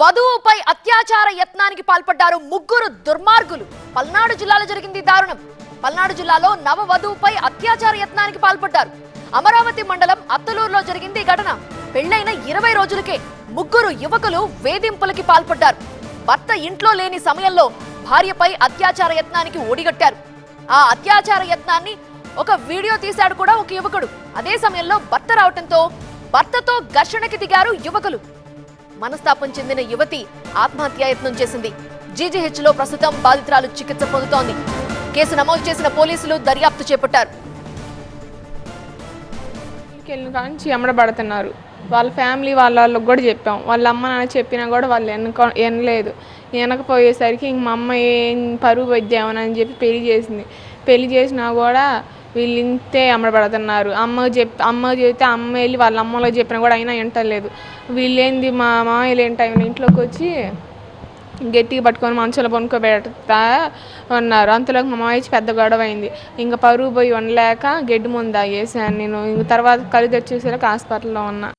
వధువుపై అత్యాచార యత్నానికి పాల్పడ్డారు ముగ్గురు దుర్మార్గులు. పల్నాడు జిల్లాలో జరిగింది దారుణం. పల్నాడు జిల్లాలో నవ వధువుపై అత్యాచార యత్నానికి పాల్పడ్డారు. అమరావతి మండలం అత్తలూరులో జరిగింది ఘటన. పెళ్ళైన ఇరవై రోజులకే ముగ్గురు యువకులు వేధింపులకి పాల్పడ్డారు. భర్త ఇంట్లో లేని సమయంలో భార్యపై అత్యాచార యత్నానికి ఓడిగట్టారు ఆ అత్యాచార యత్నాన్ని ఒక వీడియో తీశాడు కూడా ఒక యువకుడు. అదే సమయంలో భర్త రావటంతో భర్తతో ఘర్షణకి దిగారు యువకులు. మనస్తాపం చెందిన యువతి ఆత్మహత్యాయత్నం చేసింది. జీజీహెచ్లో ప్రస్తుతం బాధితురాలు చికిత్స పొందుతోంది. కేసు నమోదు చేసిన పోలీసులు దర్యాప్తు చేపట్టారు. వెళ్ళిన ఎమ్మడబడుతున్నారు వాళ్ళ ఫ్యామిలీ వాళ్ళకు వాళ్ళకి కూడా చెప్పాం. వాళ్ళ అమ్మ నాన్న చెప్పినా కూడా వాళ్ళు ఎన్నుకో ఎనలేదు ఎనకపోయేసరికి ఇంక మా అమ్మ ఏం పరువు వద్దామని చెప్పి పెళ్ళి చేసింది. పెళ్ళి చేసినా కూడా వీళ్ళు ఇంతే అమ్మబడుతున్నారు అమ్మ చెప్ అమ్మ చెప్తే అమ్మ వెళ్ళి వాళ్ళ అమ్మలో చెప్పినా కూడా అయినా వింటలేదు. వీళ్ళేంది మా మామయ్యలు ఏంటి ఆయన ఇంట్లోకి వచ్చి గట్టిగా పట్టుకొని మంచంలో పనుకోబెడతా ఉన్నారు అంతలోకి మా మామయ్య పెద్ద గొడవ అయింది. ఇంకా పరువు పోయి ఉండలేక గడ్డి ముందు తాగేసాను నేను. ఇంక తర్వాత కళ్ళు తెచ్చేసరికి హాస్పిటల్లో ఉన్నా.